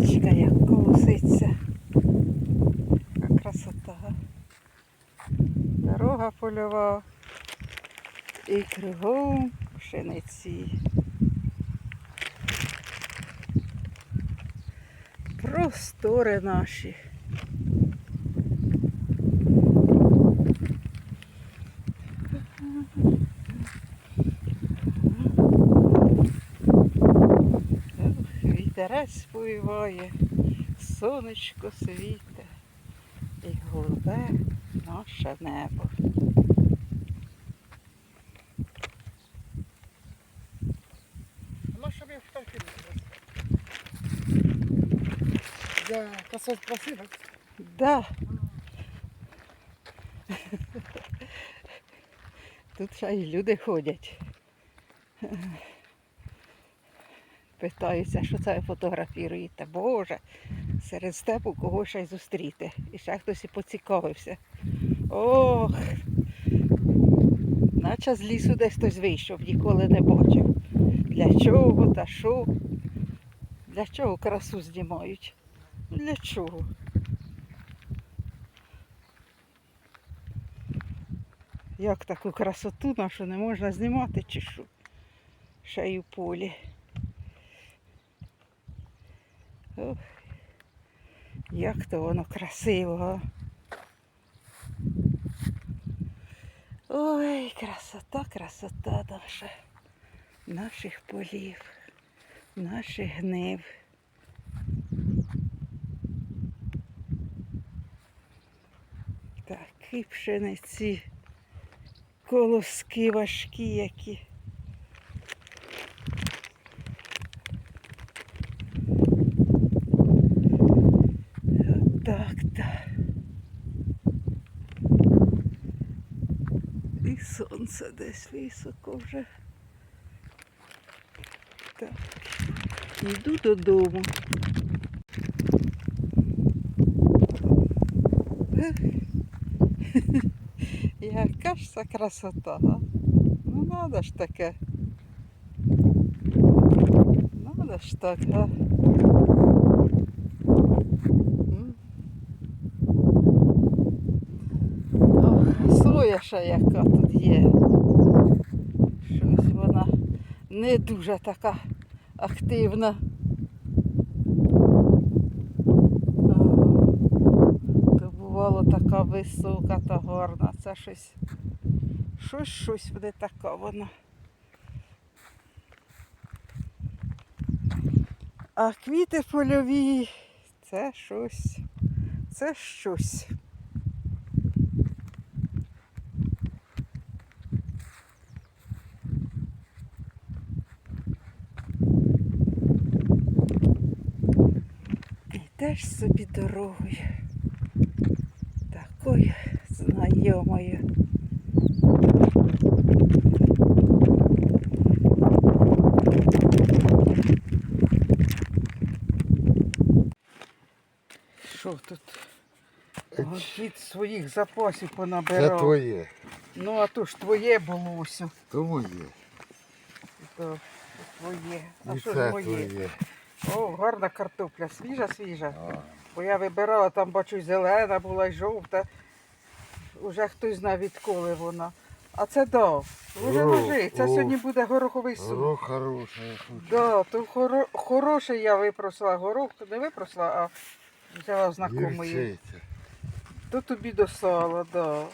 Річка як колоситься. Яка красота. Дорога польова. І кругом пшениці. Простори наші. Вітерець повіває, сонечко світе і голубе наше небо. Я в танки Я красот красиво. Да. Тут ще й люди ходять. Питаються, що це ви фотографіруєте. Боже, серед степу кого ще й зустріти. І ще хтось і поцікавився. Ох, наче з лісу десь хтось вийшов, ніколи не бачив. Для чого та що? Для чого красу знімають? Для чого? Як таку красоту нашу не можна знімати чи що? Ще й у полі. Ох, як то воно красиво. Ой, красота, красота наша. Наших полів, наших гнив. Такі пшениці, колоски важкі які. Так, так. І сонце десь високо вже. Так. Йду додому. Яка ж це красота, га? Ну надо ж таке. Надо ж так? М? Ох, соя ще яка тут є. Щось вона не дуже така активна. То бувало така висока та гарна. Це щось. Щось щось буде така вона. А квіти польові це щось. Це щось. Йдеш собі дорогою. Такою знайомою. Що тут? Від своїх запасів Це твоє. Ну, а то ж твоє було ось. То моє. То твоє. А І що ж це моє? твоє. О, гарна картопля, свіжа, свіжа. Бо я вибирала, там бачу, зелена була і жовта. Уже хтось знає відколи вона. А це да. Вже О, ложи. Це о. сьогодні буде гороховий суп. Горох хороший. Да, то хоро... хороший я випросила горох, не випросила, а взяла знакомої. То тобі до сала, да.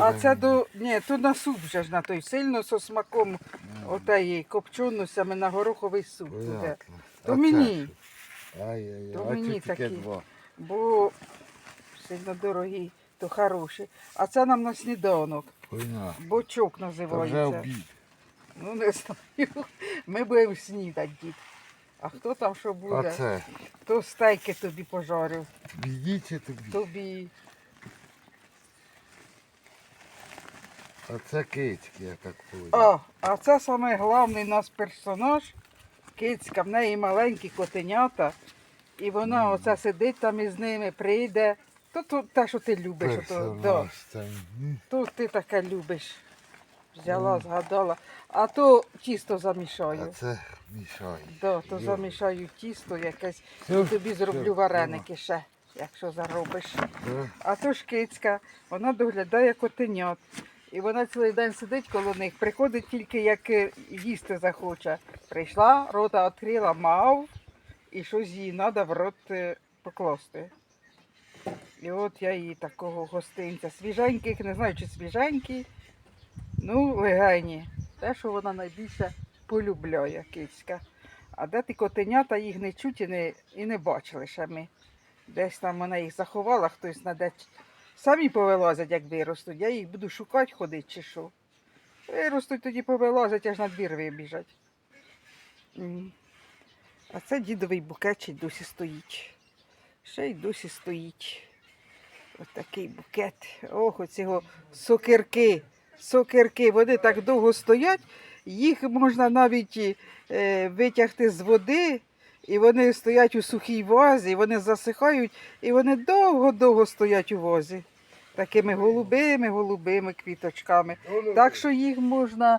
А це до. Ні, то на суп вже ж на той сильно со смаком копчену саме на гороховий суп буде. То А мені. Ай-яй-яй, То а мені такі. два. бо сильно дорогі, то хороші. А це нам на сніданок. Бочок називається. обід. Ну не знаю. Ми будемо снідати, дід. А хто там що А буде? це? То стейки тобі пожарив, чи тобі? тобі. А це кицьки, я так понял. А, а це саме головний наш персонаж. Кицька, в неї маленькі котенята. І вона оце сидить там із ними, прийде. То, то те, що ти любиш. То, да. Персонаж це. м, то ти таке любиш. Взяла, згадала. А то тісто А замішаю. це мішає. Да, то Йо. замішаю тісто якесь. Все, І тобі зроблю все, вареники ще, якщо заробиш. Да. А то ж кицька, вона доглядає котенят. І вона цілий день сидить коло них, приходить тільки як е, їсти захоче. Прийшла, рота відкрила, мав, і щось їй треба в рот е, покласти. І от я їй такого гостинця. Свіженьких, не знаю, чи свіженькі, ну, легені. Те, що вона найбільше полюбляє кицька. А де ті котенята їх не чуть і не, і не бачили ще ми. Десь там вона їх заховала, хтось на де. Самі повилазять, як виростуть. Я їх буду шукати ходити чи що. Виростуть, тоді повилазять, аж на двір вибіжать. А це дідовий букет й досі стоїть. Ще й досі стоїть. Ось такий букет. Ох, оцього сокирки. Сокирки. Вони так довго стоять, їх можна навіть е, витягти з води, і вони стоять у сухій вазі, вони засихають, і вони довго-довго стоять у вазі. Такими голубими, голубими квіточками. Так що їх можна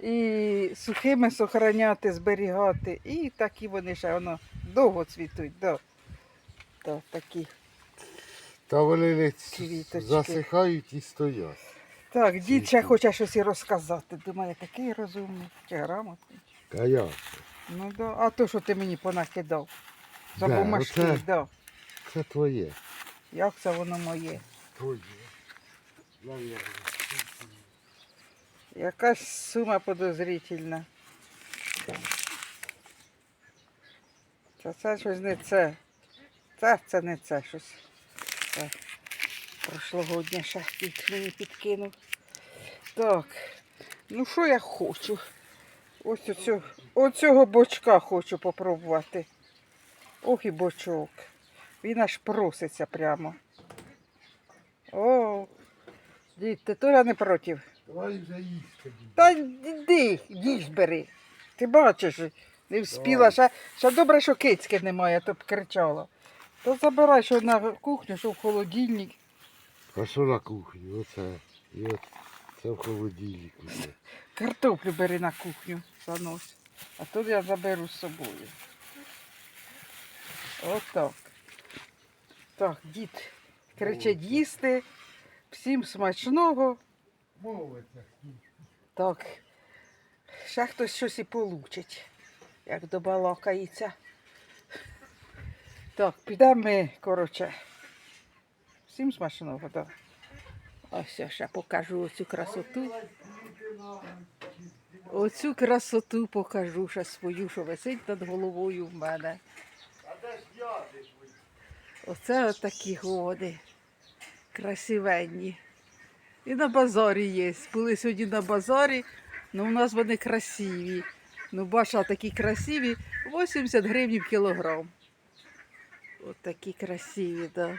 і сухими сохраняти, зберігати, і такі вони ще воно довго цвітуть. Да. Да, такі. Та вони Квіточки. засихають і стоять. Так, дід ще хоче щось і розказати. Думає, такий розумний, чи грамотний. Та як? Ну да. А то, що ти мені понакидав. За Да, бумажки, оце- да. Це твоє. Як це воно моє? Твоє. Наверно. Якась сума подозрительна. Та це щось не це. Це, це не це щось. Це прошлогоднє ще дід мені підкинув. Так. Ну що я хочу? Ось оцю, оцього бочка хочу попробувати. Ох і бочок. Він аж проситься прямо. О, дід, ти теж не проти? Давай вже їсти. Та йди, їж бери. Ти бачиш, не вспіла. Ще, ще добре, що кицьки немає, то б кричала. То забирай, що на кухню, що в холодильник. А що на кухні? Оце. І от це в холодильнику. Картоплю бери на кухню, занось. А тут я заберу з собою. Отак. Так, дід кричить їсти. Всім смачного. Мовиться. Так. Ще хтось щось і получить, як добалакається. Так, підемо ми, коротше. Всім смачного, так. Ось я ще покажу оцю красоту. Оцю красоту покажу ще свою, що висить над головою в мене. Оце от такі годи. Красивенні. І на базарі є. Були сьогодні на базарі, ну у нас вони красиві. Ну, баша такі красиві, 80 гривень кілограм. От такі красиві, да.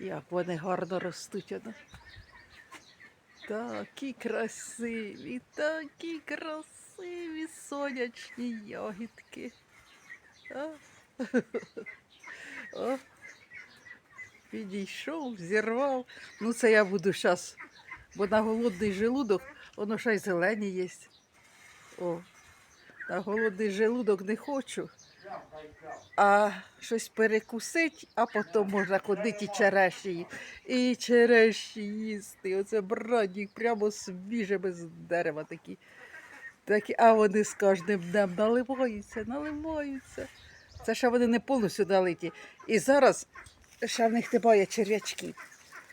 Як вони гарно ростуть. Такі красиві, такі красиві сонячні ягідки. О, підійшов, зірвав. Ну, це я буду зараз, бо на голодний желудок, воно ще й зелені є. О, на голодний желудок не хочу. А щось перекусить, а потім можна ходити і черешні. І черешні їсти. Оце брадник прямо свіжими з дерева такі. такі. А вони з кожним днем наливаються, наливаються. Це ще вони не повністю налиті. І зараз ще в них немає черв'ячків.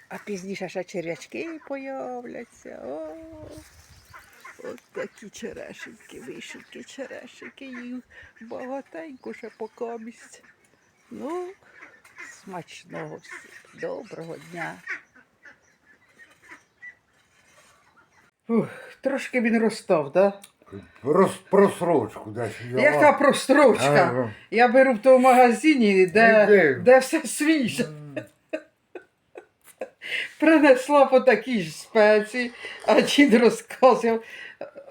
А пізніше ще черв'ячки появляться. О, от такі черешеньки, вишеньки, черешеньки. Їх багатенько ще покамість. Ну, смачного всім. Доброго дня. Ух, трошки він розстав, так? Роз, просрочку десь. Яка прострочка? Ага. Я беру в тому магазині, Де? де все свіже. Принесла по такій ж спеції, а дід розказував,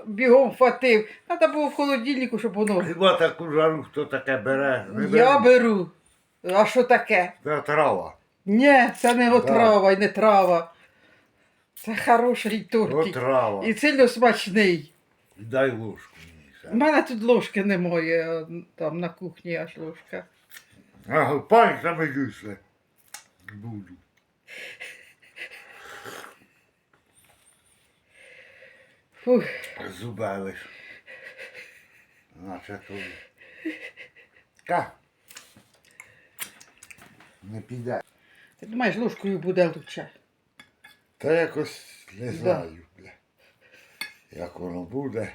бігом хватив. Треба було в холодильнику, щоб воно. Хіба таку жару хто таке бере? Не Я беру. А що таке? Це трава. Ні, це не отрава і не трава. Це хороший тортик. Отрава. І сильно смачний. Дай ложку мені. У ще. мене тут ложки немає, там на кухні аж ложка. Ага, пальцями їсти. Буду. Фух. Зуби лиш. Наче то. Ка. Не піде. Ти думаєш, ложкою буде лучше? Та якось не Да. знаю, бля. Як воно буде.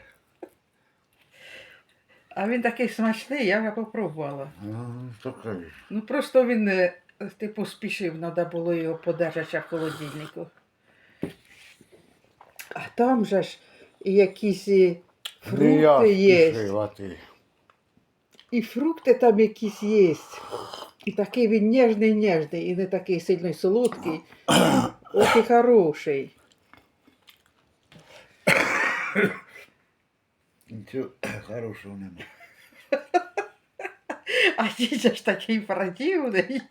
А він такий смачний, я вже попробувала. Ну, то. Ну просто він е, ти поспішив, треба було його подержати в холодильнику. А там же ж і якісь і я фрукти є. І фрукти там якісь є. І такий він ніжний, ніжний, і не такий сильно солодкий. Ох і хороший. Нічого хорошого нема. А дідя ж такий противний.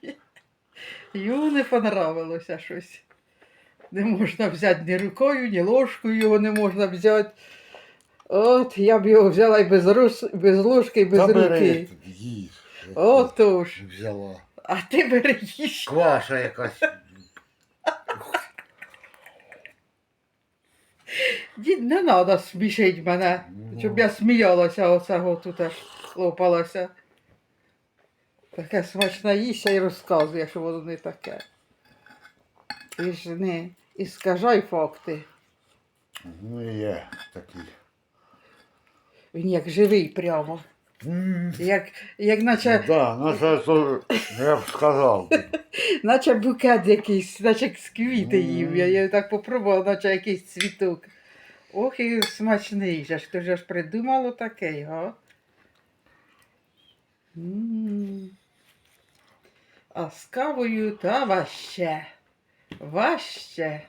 Йому не понравилося щось. Не можна взяти ні рукою, ні ложкою його не можна взяти. От я б його взяла і без, рус... без ложки, і без Та руки. їж. Отож. Взяла. А ти бери їж. Кваша якась. Дід, не треба смішити мене, щоб я сміялася оцього тут аж лопалася. Таке смачне їсть і розказує, що воно не таке. Ти ж не і скажай факти. Ну є такий. Він як живий прямо. Як, як наче, Да, ну це то, я б сказав. наче букет якийсь, наче з квіти їв. Я, я так попробувала, наче якийсь цвіток. Ох, і смачний же ж. Хто ж придумало такий, га? М. А з кавою та ваще. Ваще.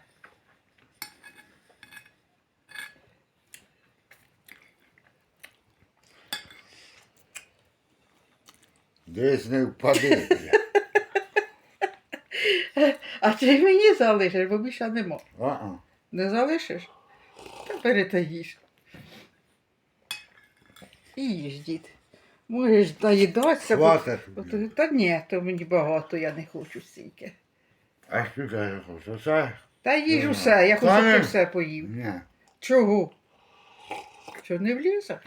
Десь не впади. А ти мені залишиш, бо більше нема. А-а. Не залишиш? Та бери та їж. І їж, дід. Можеш доїдатися. бо- Хватить. Та ні, то мені багато, я не хочу стільки. А що ти хочеш? Оце? Та їж усе, я хочу, Та щоб ти все поїв. Ні. Чого? Що не влізе?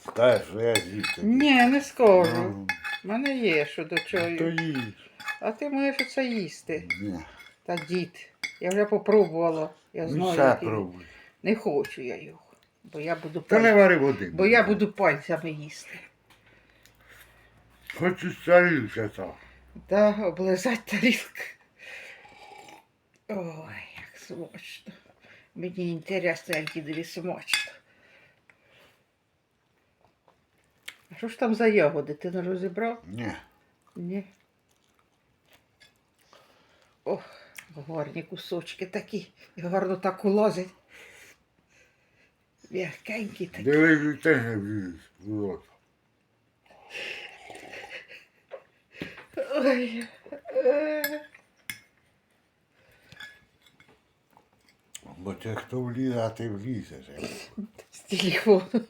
Скажеш, що я з'їв тобі. Ні, не скажу. Ну, У мене є що до То чого. їж. А ти можеш оце їсти. Ні. Та дід. Я вже попробувала. Я Ну, знаю. все який. пробуй. Не хочу я його. Бо я буду Та не паль- вари води. Бо я буду пальцями їсти. Хочу старівся так. Та облизать тарілку. Ой, як смачно. Мені інтересно, як дідові смачно. А що ж там за ягоди? Ти не розібрав? Ні. Ні. Ох, гарні кусочки такі. І гарно так улазять. М'якенькі такі. Дивись, ти не вліз. в рот. Ой. Бо ти хто влізе, а ти влізеш. З телефону.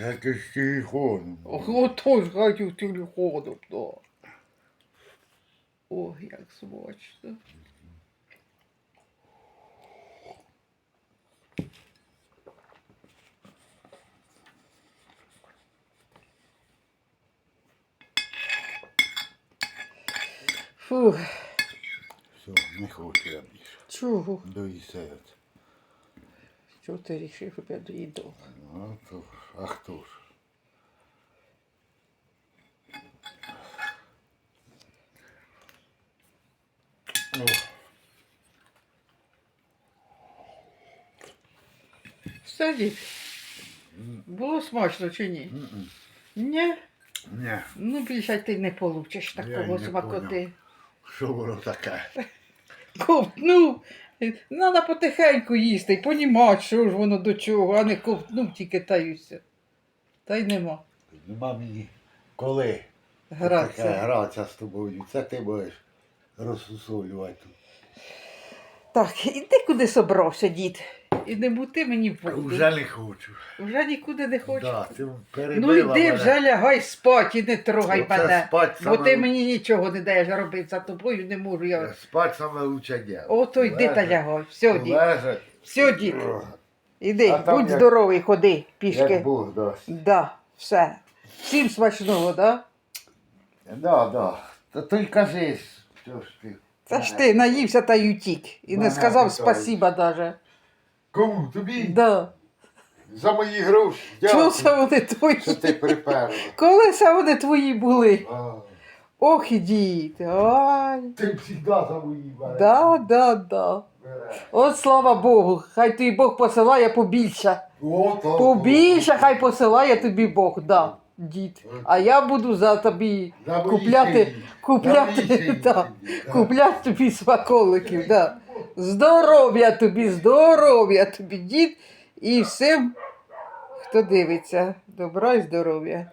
Як з телефоном. Ото ж гадю телефоном, да. Ой, як смачно. Фух, Все, не хочу я більше. чого? Доїсти. Чого ти рішив, щоб я доїдав? Ну, то, ж, а хто ж? О, Все. Було смачно чи ні? м-м. Ні. Ні, Ну, більше ти не получиш й такого не смакоти. поняв. Що воно таке? Ковтнув. Треба потихеньку їсти і понімати, що ж воно до чого, а не ковтнув тільки та й. Та й нема. Нема мені коли таке Гратися. гратися з тобою. Це ти будеш розсусолювати. Так, іди куди собрався, дід. І не бути мені воду. Вже не хочу. Вже нікуди не хочу. Да, ти ну йди мене. вже лягай спать і не трогай Оце мене. спать Бо саме ти мені нічого не даєш робити за тобою, не можу я. Спать саме лучше діло. Ото йди та лягай. Все, дід. Все, дід. Іди, А будь як- здоровий, ходи пішки. Як Бог дасть. Да, все. Всім смачного, да? Да, да. Та ти й кажи, що ж ти. Це ж ти наївся та й утік. І не сказав спасіба даже. Кому? Тобі? Да. За мої гроші. Дякую, це вони твої? що ти приперла. Коли це вони твої були? А, Ох і дід. Ай. Ти завжди за мої береш. Да, да, да. Береш. От слава Богу, хай тобі Бог посилає побільше. О, то, Побільше хай посилає тобі Бог, да, дід. А я буду за тобі За мої купляти, сині. За мої купляти, сині. Да. купляти тобі смаколиків, да. Здоров'я тобі, здоров'я тобі, дід, і всім, хто дивиться, добра і здоров'я.